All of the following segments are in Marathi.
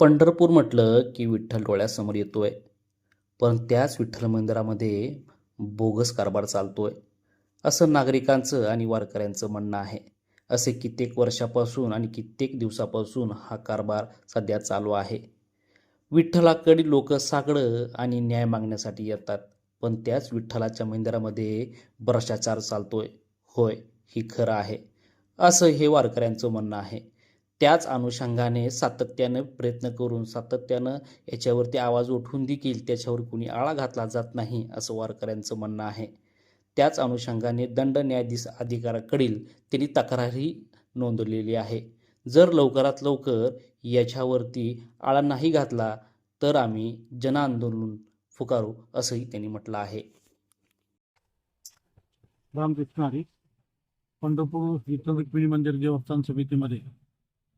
पंढरपूर म्हटलं की विठ्ठल डोळ्यासमोर येतोय. पण त्याच विठ्ठल मंदिरामध्ये बोगस कारभार चालतोय. असं नागरिकांचं आणि वारकऱ्यांचं म्हणणं आहे. असे कित्येक वर्षापासून आणि कित्येक दिवसापासून हा कारभार सध्या चालू आहे. विठ्ठलाकडे लोक साकडं आणि न्याय मागण्यासाठी येतात. पण त्याच विठ्ठलाच्या मंदिरामध्ये भ्रष्टाचार चालतोय. होय ही खरं आहे. असं हे वारकऱ्यांचं म्हणणं आहे. त्याच अनुषंगाने सातत्यानं प्रयत्न करून सातत्यानं याच्यावरती आवाज उठवून देखील त्याच्यावर कुणी आळा घातला जात नाही असं वारकऱ्यांचं म्हणणं आहे. त्याच अनुषंगाने दंड न्यायाधीश अधिकाराकडील त्यांनी तक्रारही नोंदवलेली आहे. जर लवकरात लवकर याच्यावरती आळा नाही घातला तर आम्ही जनआंदोलन फुकारू असंही त्यांनी म्हटलं आहे. रामकृष्ण पंढरपूर विठ्ठल रुक्मिणी मंदिर देवस्थान समितीमध्ये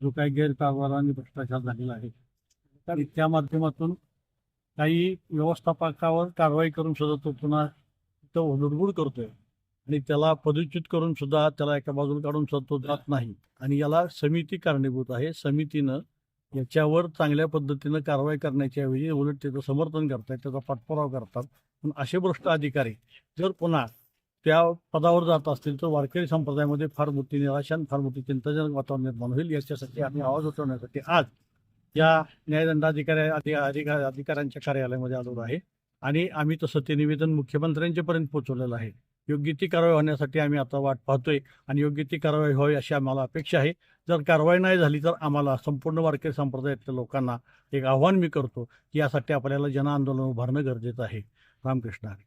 जो काही गैरकारभार आणि भ्रष्टाचार झालेला आहे तर त्या माध्यमातून काही व्यवस्थापकावर कारवाई करून सुद्धा तो पुन्हा तो हुडबुड करतोय. आणि त्याला पदच्युत करून सुद्धा त्याला एका बाजूला काढून सुद्धा तो जात नाही. आणि याला समिती कारणीभूत आहे. समितीनं याच्यावर चांगल्या पद्धतीनं कारवाई करण्याच्या ऐवजी उलट त्याचं समर्थन करतात त्याचा पाठपुरावा करतात. पण असे भ्रष्ट अधिकारी जर पुन्हा त्या पदावर जात असतील तर वारकरी संप्रदायामध्ये फार मोठी निराशा फार मोठी चिंताजनक वातावरण निर्माण होईल याच्यासाठी आम्ही आवाज उठवण्यासाठी आज या न्यायदंडाधिकारी अधि- अधिका अधिकाऱ्यांच्या कार्यालयामध्ये आलो आहे. आणि आम्ही तसं ते निवेदन मुख्यमंत्र्यांच्यापर्यंत पोहोचवलेलं आहे. योग्य ती कारवाई होण्यासाठी आम्ही आता वाट पाहतोय आणि योग्य ती कारवाई व्हावी अशी आम्हाला अपेक्षा आहे. जर कारवाई नाही झाली तर आम्हाला संपूर्ण वारकरी संप्रदायातल्या लोकांना एक आव्हान मी करतो की यासाठी आपल्याला जनआंदोलन उभारणं गरजेचं आहे. रामकृष्ण हरी.